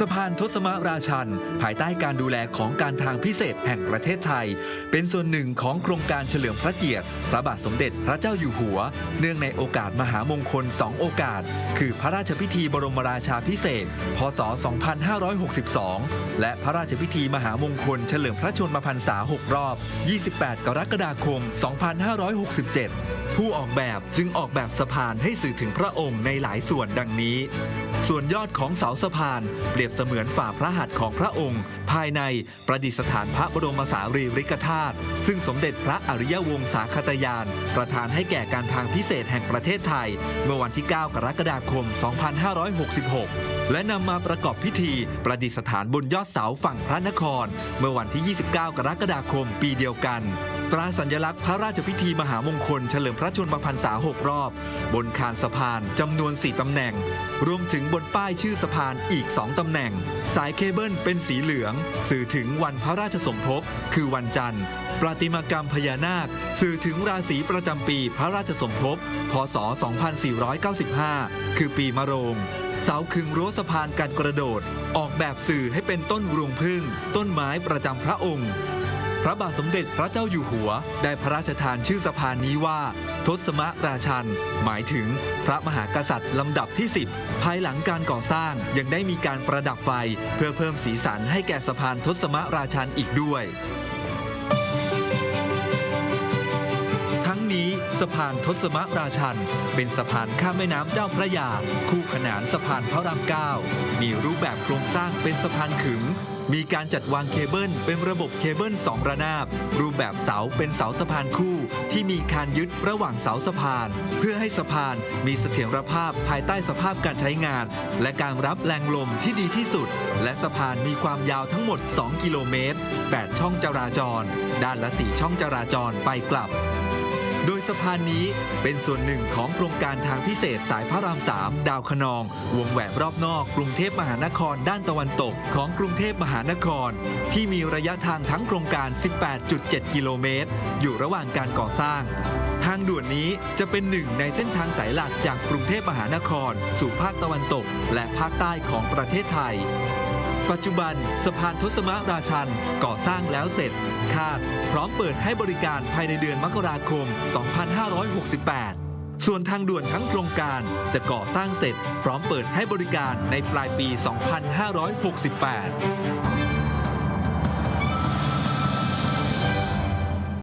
สะพานทศมราชัน ภายใต้การดูแลของการทางพิเศษแห่งประเทศไทย เป็นส่วนหนึ่งของโครงการเฉลิมพระเกียรติ พระบาทสมเด็จพระเจ้าอยู่หัว เนื่องในโอกาสมหามงคล 2 โอกาส คือพระราชพิธีบรมราชาพิเศษ พศ 2562 และพระราชพิธีมหามงคลเฉลิมพระชนมพรรษา 6 รอบ 28 กรกฎาคม 2567 ผู้ออกแบบจึงออกแบบสะพานให้สื่อถึงพระองค์ในหลายส่วนดังนี้ ส่วนยอดของเสาสะพาน เปรียบเสมือนฝ่าพระหัตถ์ของพระองค์ ภายในประดิษฐานพระบรมสารีริกธาตุซึ่งสมเด็จพระอริยวงศาคตยาน ประธานให้แก่การทางพิเศษแห่งประเทศไทย เมื่อวันที่ 9 กรกฎาคม 2566และนำมาประกอบพิธีประดิษฐานบนยอดเสาฝั่งพระนคร เมื่อวันที่ 29 กรกฎาคมปีเดียวกัน ตราสัญลักษณ์พระราชพิธีมหามงคลเฉลิมพระชนมพรรษา6รอบ บนคานสะพานจำนวน 4 ตำแหน่ง รวมถึงบนป้ายชื่อสะพานอีก 2 ตำแหน่ง สายเคเบิลเป็นสีเหลือง สื่อถึงวันพระราชสมภพคือวันจันทร์ ประติมากรรมพญานาค สื่อถึงราศีประจำปีพระราชสมภพพศ 2495 คือปีมะโรงเสาขึงรั้วสะพานการกระโดด ออกแบบสื่อให้เป็นต้นรวงพึ่ง ต้นไม้ประจำพระองค์ ระบาทสมเด็จพระเจ้าอยู่หัว ได้พระราชทานชื่อสะพานนี้ว่า ทศมราชัน หมายถึงพระมหากษัตริย์ลำดับที่ 10 ภายหลังการก่อสร้างยังได้มีการประดับไฟ เพื่อเพิ่มสีสันให้แก่สะพานทศมราชันอีกด้วยทั้งนี้สะพานทศมราชัน เป็นสะพานข้ามแม่น้ำเจ้าพระยา คู่ขนานสะพานพระรามเก้ามีรูปแบบโครงสร้างเป็นสะพานขึง มีการจัดวางเคเบิลเป็นระบบเคเบิลสองระนาบ รูปแบบเสาเป็นเสาสะพานคู่ ที่มีคานยึดระหว่างเสาสะพาน เพื่อให้สะพานมีเสถียรภาพภายใต้สภาพการใช้งาน และการรับแรงลมที่ดีที่สุด และสะพานมีความยาวทั้งหมด 2 กิโลเมตร 8 ช่องจราจร ด้านละ 4 ช่องจราจรไปกลับ โดยสะพานนี้เป็นส่วนหนึ่งของโครงการทางพิเศษสายพระรามสามดาวคะนอง วงแหวนรอบนอก กรุงเทพมหานครด้านตะวันตกของกรุงเทพมหานคร ที่มีระยะทางทั้งโครงการ 18.7 กิโลเมตร อยู่ระหว่างการก่อสร้าง ทางด่วนนี้จะเป็นหนึ่งในเส้นทางสายหลักจากกรุงเทพมหานคร สู่ภาคตะวันตก และภาคใต้ของประเทศไทย ปัจจุบันสะพานทศมราชันก่อสร้างแล้วเสร็จ คาดพร้อมเปิดให้บริการภายในเดือนมกราคม 2568 ส่วนทางด่วนทั้งโครงการจะก่อสร้างเสร็จ พร้อมเปิดให้บริการในปลายปี 2568